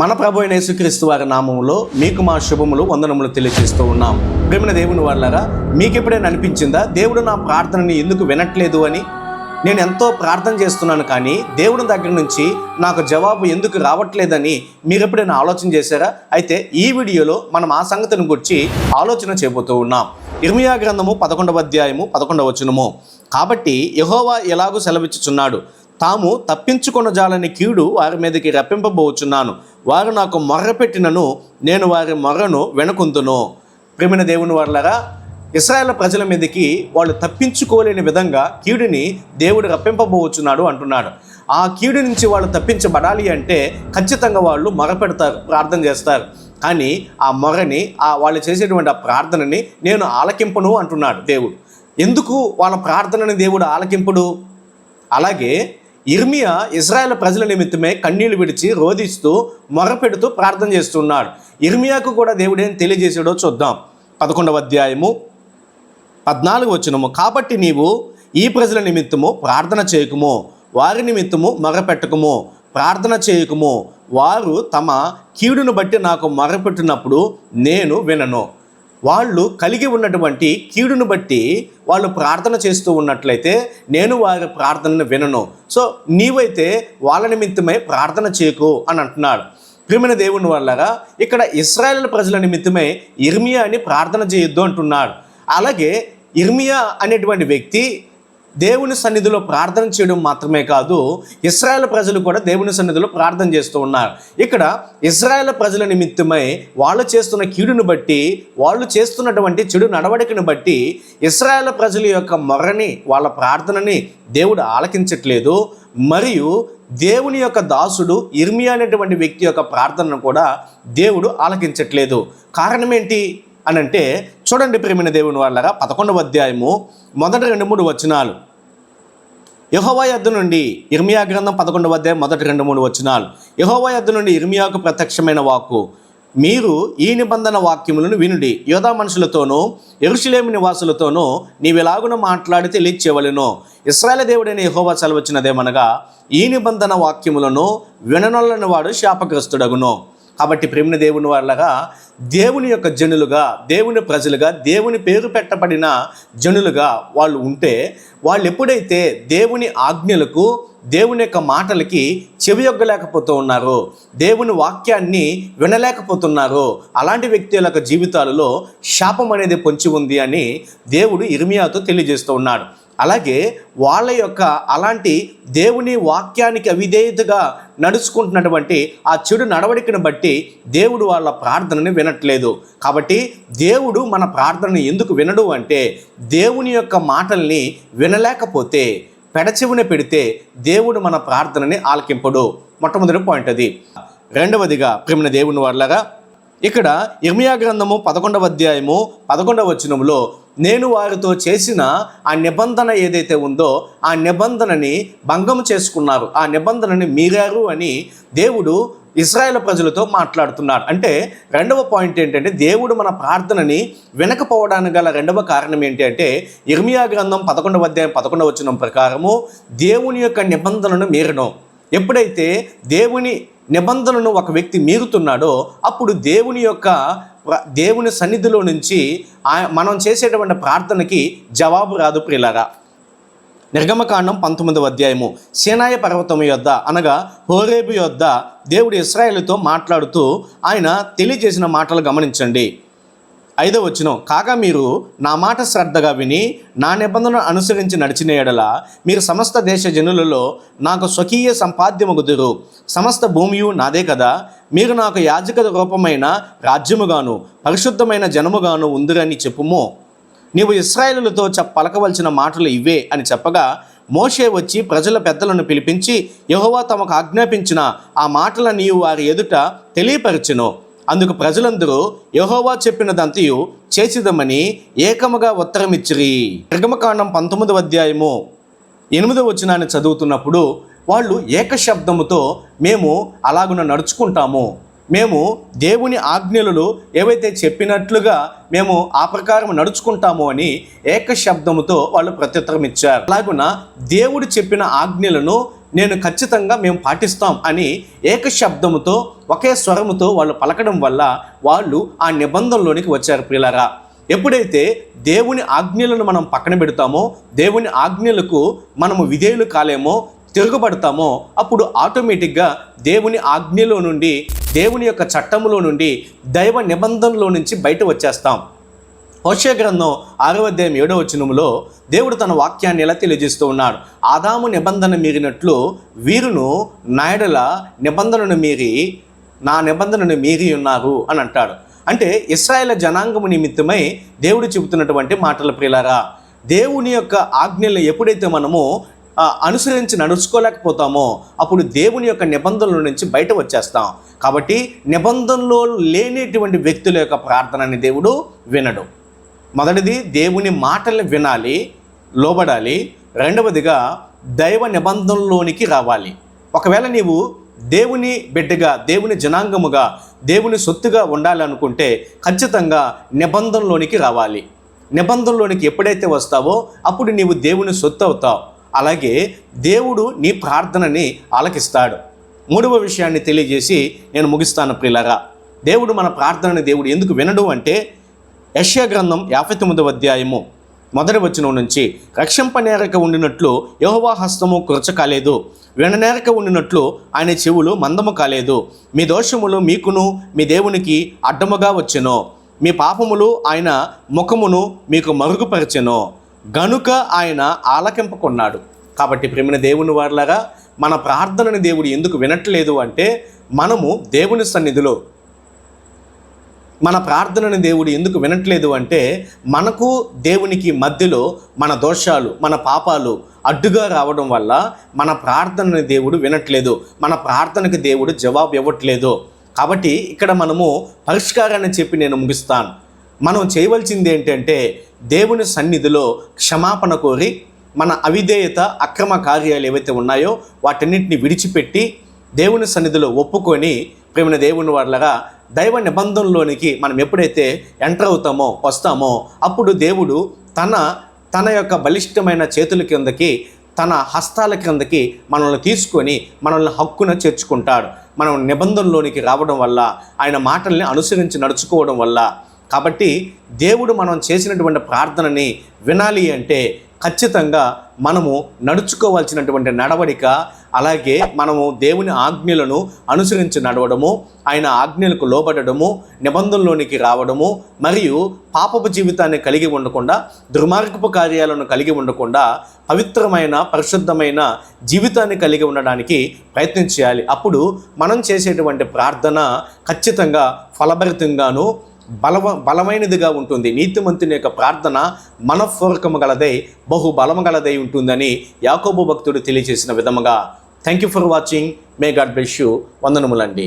మన ప్రభు అయిన యేసుక్రీస్తు వారి నామములో మీకు మా శుభములు వందనములు తెలియజేస్తూ ఉన్నాం. ప్రేమిన దేవుని వాళ్ళరా మీకు ఎప్పుడైనా అనిపించిందా? దేవుడు నా ప్రార్థనని ఎందుకు వినట్లేదు అని? నేను ఎంతో ప్రార్థన చేస్తున్నాను కానీ దేవుడి దగ్గర నుంచి నాకు జవాబు ఎందుకు రావట్లేదని మీరు ఎప్పుడైనా ఆలోచన చేశారా? అయితే ఈ వీడియోలో మనం ఆ సంగతిని గురించి ఆలోచన చేయబోతూ ఉన్నాం. ఇర్మియా గ్రంథము పదకొండవ అధ్యాయము పదకొండవ వచనము. కాబట్టి యహోవా ఎలాగూ సెలవిచ్చుచున్నాడు. తాము తప్పించుకున్న జాలని కీడు వారి మీదకి రప్పింపబోచున్నాను. వారు నాకు మొర్రపెట్టినను నేను వారి మొర్రను వెనుకుందును. ప్రేమిన దేవుని వాళ్ళరా ఇస్రాయేల్ ప్రజల మీదకి వాళ్ళు తప్పించుకోలేని విధంగా కీడుని దేవుడు రప్పింపబోచున్నాడు అంటున్నాడు. ఆ కీడు నుంచి వాళ్ళు తప్పించబడాలి అంటే ఖచ్చితంగా వాళ్ళు మొరపెడతారు ప్రార్థన చేస్తారు. కానీ ఆ మొరని ఆ వాళ్ళు చేసేటువంటి ఆ ప్రార్థనని నేను ఆలకింపను అంటున్నాడు దేవుడు. ఎందుకు వాళ్ళ ప్రార్థనని దేవుడు ఆలకింపుడు? అలాగే ఇర్మియా ఇజ్రాయెల్ ప్రజల నిమిత్తమే కన్నీళ్ళు విడిచి రోధిస్తూ మొరపెడుతూ ప్రార్థన చేస్తున్నాడు. ఇర్మియాకు కూడా దేవుడేం ఏం తెలియజేసాడో చూద్దాం. పదకొండవ అధ్యాయము పద్నాలుగు వచ్చినము కాబట్టి నీవు ఈ ప్రజల నిమిత్తము ప్రార్థన చేయకుము వారి నిమిత్తము మొరపెట్టకము ప్రార్థన చేయకుము. వారు తమ కీడును బట్టి నాకు మొరపెట్టినప్పుడు నేను వినను. వాళ్ళు కలిగి ఉన్నటువంటి కీడును బట్టి వాళ్ళు ప్రార్థన చేస్తూ ఉన్నట్లయితే నేను వారి ప్రార్థనను వినను. సో నీవైతే వాళ్ళ నిమిత్తమై ప్రార్థన చేయకు అని అంటున్నాడు. ప్రియమైన దేవుని వల్లగా ఇక్కడ ఇస్రాయేల్ ప్రజల నిమిత్తమై ఇర్మియా అని ప్రార్థన చేయొద్దు అంటున్నాడు. అలాగే ఇర్మియా అనేటువంటి వ్యక్తి దేవుని సన్నిధిలో ప్రార్థన చేయడం మాత్రమే కాదు ఇస్రాయేల్ ప్రజలు కూడా దేవుని సన్నిధిలో ప్రార్థన చేస్తూ ఉన్నారు. ఇక్కడ ఇస్రాయేల్ ప్రజల నిమిత్తమై వాళ్ళు చేస్తున్న కీడును బట్టి వాళ్ళు చేస్తున్నటువంటి చెడు నడవడికను బట్టి ఇస్రాయేల్ ప్రజల యొక్క మొర్రని వాళ్ళ ప్రార్థనని దేవుడు ఆలకించట్లేదు. మరియు దేవుని యొక్క దాసుడు ఇర్మియా అనేటువంటి వ్యక్తి యొక్క ప్రార్థనను కూడా దేవుడు ఆలకించట్లేదు. కారణం ఏంటి అని అంటే చూడండి ప్రేమిన దేవుని వాళ్ళగా పదకొండవ అధ్యాయము మొదటి రెండు మూడు వచనాలు. యహోవా యొద్ద నుండి ఇర్మియా గ్రంథం పదకొండు వద్ద మొదటి రెండు మూడు వచనాలు. యహోవా యొద్ద నుండి ఇర్మియాకు ప్రత్యక్షమైన వాక్కు. మీరు ఈ నిబంధన వాక్యములను వినుడి. యోధా మనుషులతోనూ ఎరుషులేమి నివాసులతోనూ నీవెలాగున మాట్లాడి తెలియచేవలెను ఇస్రాయల దేవుడైన యహోవా సెలవచ్చినదేమనగా ఈ నిబంధన వాక్యములను విననొల్లని వాడు శాపగ్రస్తుడగును. కాబట్టి ప్రేమిన దేవుని వాళ్ళగా దేవుని యొక్క జనులుగా దేవుని ప్రజలుగా దేవుని పేరు పెట్టబడిన జనులుగా వాళ్ళు ఉంటే వాళ్ళు ఎప్పుడైతే దేవుని ఆజ్ఞలకు దేవుని యొక్క మాటలకి చెవియొగ్గలేకపోతూ ఉన్నారో దేవుని వాక్యాన్ని వినలేకపోతున్నారు అలాంటి వ్యక్తుల యొక్క జీవితాలలో శాపం అనేది పొంచి ఉంది అని దేవుడు ఇర్మియాతో తెలియజేస్తూ ఉన్నాడు. అలాగే వాళ్ళ యొక్క అలాంటి దేవుని వాక్యానికి అవిధేయతగా నడుచుకుంటున్నటువంటి ఆ చెడు నడవడికను బట్టి దేవుడు వాళ్ళ ప్రార్థనని వినట్లేదు. కాబట్టి దేవుడు మన ప్రార్థనని ఎందుకు వినడు అంటే దేవుని యొక్క మాటల్ని వినలేకపోతే పెడచెవున పెడితే దేవుడు మన ప్రార్థనని ఆలకింపడు. మొట్టమొదటి పాయింట్ అది. రెండవదిగా ప్రేమిన దేవుని వాళ్ళగా ఇక్కడ ఇర్మియా గ్రంథము పదకొండవ అధ్యాయము పదకొండవ వచనములో నేను వారితో చేసిన ఆ నిబంధన ఏదైతే ఉందో ఆ నిబంధనని భంగం చేసుకున్నారు. ఆ నిబంధనని మీరారు అని దేవుడు ఇస్రాయేల్ ప్రజలతో మాట్లాడుతున్నాడు. అంటే రెండవ పాయింట్ ఏంటంటే దేవుడు మన ప్రార్థనని వినకపోవడానికి గల రెండవ కారణం ఏంటి అంటే ఇర్మియా గ్రంథం పదకొండవ అధ్యాయం పదకొండవ వచనం ప్రకారము దేవుని యొక్క నిబంధనను మీరడం ఎప్పుడైతే దేవుని నిబంధనను ఒక వ్యక్తి మీరుతున్నాడో అప్పుడు దేవుని యొక్క దేవుని సన్నిధిలో నుంచి మనం చేసేటువంటి ప్రార్థనకి జవాబు రాదు ప్రియులారా. నిర్గమకాండం పంతొమ్మిదవ అధ్యాయము సేనాయ పర్వతం యొద్ద అనగా హోరేబు యొద్ద దేవుడు ఇస్రాయేల్తో మాట్లాడుతూ ఆయన తెలియజేసిన మాటలు గమనించండి. ఐదో వచనం కాగా మీరు నా మాట శ్రద్ధగా విని నా నిబంధనను అనుసరించి నడిచిన ఎడల మీరు సమస్త దేశ జనులలో నాకు స్వకీయ సంపాద్యమగుదురు. సమస్త భూమియు నాదే కదా. మీరు నాకు యాజక రూపమైన రాజ్యముగాను పరిశుద్ధమైన జనముగాను ఉందిరని చెప్పుము. నీవు ఇస్రాయేలులతో చెప్ పలకవలసిన మాటలు ఇవే అని చెప్పగా మోషే వచ్చి ప్రజల పెద్దలను పిలిపించి యహోవా తమకు ఆజ్ఞాపించిన ఆ మాటల నీవు వారి ఎదుట తెలియపరచును. అందుకు ప్రజలందరూ యెహోవా చెప్పినదంతయు చేసిదమని ఏకముగా ఉత్తరమిచ్చిరి. నిర్గమకాండం పంతొమ్మిదవ అధ్యాయము ఎనిమిదవ వచనాన్ని చదువుతున్నప్పుడు వాళ్ళు ఏకశబ్దముతో మేము అలాగున నడుచుకుంటాము. మేము దేవుని ఆజ్ఞలు ఏవైతే చెప్పినట్లుగా మేము ఆ ప్రకారం నడుచుకుంటాము అని ఏక శబ్దముతో వాళ్ళు ప్రత్యుత్తరం ఇచ్చారు అలాగున దేవుడు చెప్పిన ఆజ్ఞలను నేను ఖచ్చితంగా మేము పాటిస్తాం అని ఏక శబ్దముతో ఒకే స్వరముతో వాళ్ళు పలకడం వల్ల వాళ్ళు ఆ నిబంధనలోనికి వచ్చారు ప్రియులారా. ఎప్పుడైతే దేవుని ఆజ్ఞలను మనం పక్కన పెడతామో దేవుని ఆజ్ఞలకు మనము విధేయులు కాలేమో తిరుగుబడతామో అప్పుడు ఆటోమేటిక్గా దేవుని ఆజ్ఞలో నుండి దేవుని యొక్క చట్టములో నుండి దైవ నిబంధనలో నుంచి బయట వచ్చేస్తాం. హోషే గ్రంథం ఆరవ అధ్యాయం ఏడవ వచనములో దేవుడు తన వాక్యాన్ని ఎలా తెలియజేస్తూ ఉన్నాడు? ఆదాము నిబంధన మీరినట్లు వీరును నాయడల నిబంధనను మీరి నా నిబంధనను మీరి ఉన్నారు అని అంటాడు. అంటే ఇస్రాయేల్ జనాంగము నిమిత్తమై దేవుడు చెబుతున్నటువంటి మాటల ప్రియులారా దేవుని యొక్క ఆజ్ఞలు ఎప్పుడైతే మనము అనుసరించి నడుచుకోలేకపోతామో అప్పుడు దేవుని యొక్క నిబంధనల నుంచి బయట వచ్చేస్తాం. కాబట్టి నిబంధనలో లేనిటువంటి వ్యక్తుల యొక్క ప్రార్థనని దేవుడు వినడు. మొదటిది దేవుని మాటలు వినాలి లోబడాలి. రెండవదిగా దైవ నిబంధనలోనికి రావాలి. ఒకవేళ నీవు దేవుని బిడ్డగా దేవుని జనాంగముగా దేవుని సొత్తుగా ఉండాలనుకుంటే ఖచ్చితంగా నిబంధనలోనికి రావాలి. నిబంధనలోనికి ఎప్పుడైతే వస్తావో అప్పుడు నీవు దేవుని సొత్తు అవుతావు. అలాగే దేవుడు నీ ప్రార్థనని ఆలకిస్తాడు. మూడవ విషయాన్ని తెలియజేసి నేను ముగిస్తాను ప్రిలరా దేవుడు మన ప్రార్థనని దేవుడు ఎందుకు వినడు అంటే యశ్యా గ్రంథం యాభై తొమ్మిదవ అధ్యాయము. మొదటి వచనం నుంచి రక్షింపనేరక ఉండినట్లు యహోవా హస్తము కురచ కాలేదు. విననేరక ఉండినట్లు ఆయన చెవులు మందము కాలేదు. మీ దోషములు మీకును మీ దేవునికి అడ్డముగా వచ్చెను. మీ పాపములు ఆయన ముఖమును మీకు మరుగుపరచెను. గనుక ఆయన ఆలకింపకున్నాడు. కాబట్టి ప్రేమిన దేవుని వారిలాగా మన ప్రార్థనని దేవుడు ఎందుకు వినట్లేదు అంటే మనము దేవుని సన్నిధిలో మన ప్రార్థనని దేవుడు ఎందుకు వినట్లేదు అంటే మనకు దేవునికి మధ్యలో మన దోషాలు మన పాపాలు అడ్డుగా రావడం వల్ల మన ప్రార్థనని దేవుడు వినట్లేదు. మన ప్రార్థనకి దేవుడు జవాబు ఇవ్వట్లేదు. కాబట్టి ఇక్కడ మనము పరిష్కారాన్ని చెప్పి నేను ముగిస్తాను. మనం చేయవలసింది ఏంటంటే దేవుని సన్నిధిలో క్షమాపణ కోరి మన అవిధేయత అక్రమ కార్యాలు ఏవైతే ఉన్నాయో వాటన్నిటిని విడిచిపెట్టి దేవుని సన్నిధిలో ఒప్పుకొని ప్రేమిన దేవుని వాళ్ళగా దైవ నిబంధనలోనికి మనం ఎప్పుడైతే ఎంటర్ అవుతామో వస్తామో అప్పుడు దేవుడు తన తన యొక్క బలిష్టమైన చేతుల కిందకి తన హస్తాల క్రిందకి మనల్ని తీసుకొని మనల్ని హక్కున చేర్చుకుంటాడు. మనం నిబంధనలోనికి రావడం వల్ల ఆయన మాటల్ని అనుసరించి నడుచుకోవడం వల్ల. కాబట్టి దేవుడు మనం చేసినటువంటి ప్రార్థనని వినాలి అంటే ఖచ్చితంగా మనము నడుచుకోవాల్సినటువంటి నడవడిక అలాగే మనము దేవుని ఆజ్ఞలను అనుసరించి నడవడము ఆయన ఆజ్ఞలకు లోబడము నిబంధనలోనికి రావడము మరియు పాపపు జీవితాన్ని కలిగి ఉండకుండా దుర్మార్గపు కార్యాలను కలిగి ఉండకుండా పవిత్రమైన పరిశుద్ధమైన జీవితాన్ని కలిగి ఉండడానికి ప్రయత్నం చేయాలి. అప్పుడు మనం చేసేటువంటి ప్రార్థన ఖచ్చితంగా ఫలభరితంగాను బలవ బలమైనదిగా ఉంటుంది. నీతిమంతుని యొక్క ప్రార్థన మనఃపూర్వకము గలదై బహు బలము గలదై ఉంటుందని యాకోబు భక్తుడు తెలియజేసిన విధముగా thank you for watching may God bless you వందనములండి